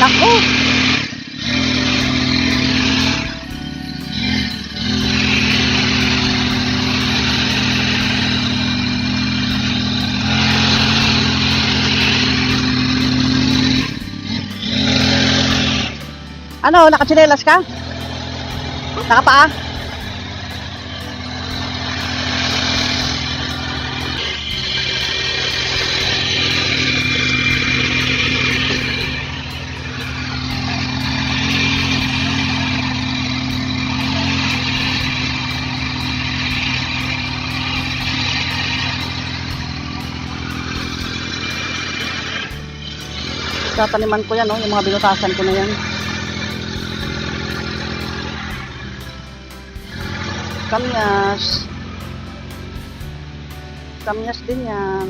Naku! Ano, nakatsinelas ka? Nakapaa? Tataniman ko yan, no? yung mga binutasan ko na yan. Kamyas. Kamyas din yan.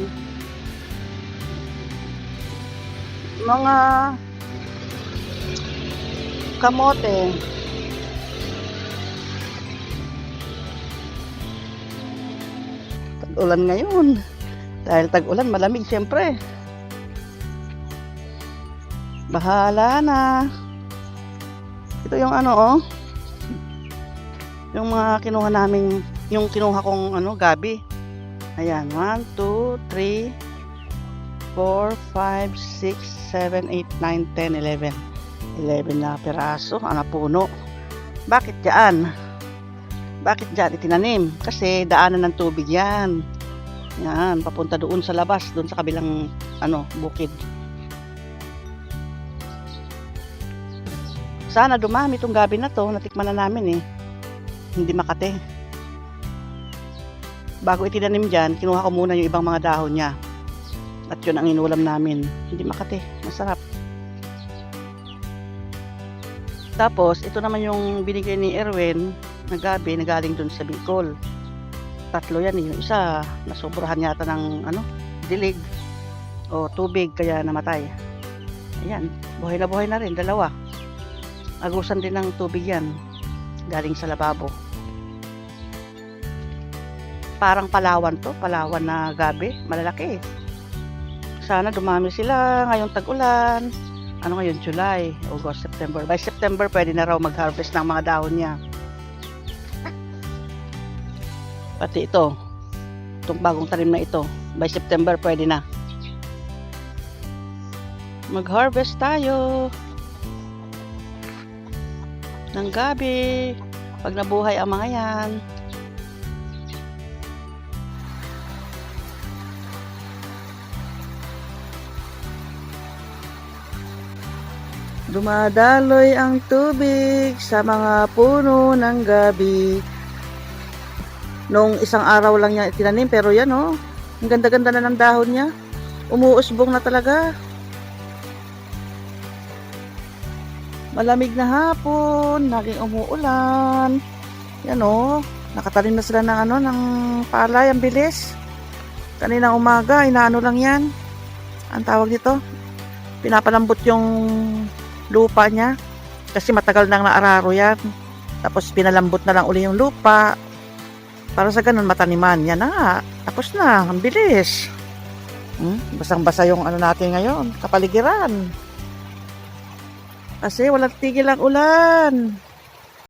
Mga kamote. Tag-ulan ngayon. Dahil tag-ulan, malamig siyempre. Bahala na. Ito yung ano oh. Yung mga kinuha namin, yung kinuha kong ano, gabi. Ayan, 1, 2, 3, 4, 5, 6, 7, 8, 9, 10, 11. 11 na peraso, ano puno. Bakit dyan? Bakit dyan itinanim? Kasi daanan ng tubig yan. Yan, papunta doon sa labas, doon sa kabilang ano, bukid. Sana dumami itong gabi na to, natikman na namin eh. Hindi makate. Bago itinanim dyan, kinuha ko muna yung ibang mga dahon niya. At yun ang inulam namin. Hindi makate. Masarap. Tapos, ito naman yung binigay ni Erwin na gabi na galing dun sa Bicol. Tatlo yan eh. Yung isa, nasobrahan yata ng ano, dilig o tubig kaya namatay. Ayan, buhay na buhay na rin, dalawa. Agusan din ng tubig yan. Galing sa lababo. Parang palawan to. Palawan na gabi. Malalaki. Sana dumami sila ngayong tag-ulan. Ano ngayon? July, August, September. By September, pwede na raw mag-harvest ng mga dahon niya. Pati ito. Itong bagong tanim na ito. By September, pwede na. Mag-harvest tayo ng gabi pag nabuhay ang mga yan. Dumadaloy ang tubig sa mga puno ng gabi. Nung isang araw lang niya itinanim, pero yan oh, ang ganda-ganda na ng dahon niya. Umuusbong na talaga. Malamig na hapon, naging umuulan. Yan oh, nakatanim na sila ng ano, ng palay, ang bilis. Kaninang umaga, inaano lang yan. Ang tawag dito, pinapalambot yung lupa niya. Kasi matagal nang naararo yan. Tapos pinalambot na lang uli yung lupa. Para sa ganun mataniman. Yan na. Tapos na, ang bilis. Hmm? Basang-basa yung ano natin ngayon, kapaligiran. Kasi walang tigil ang ulan.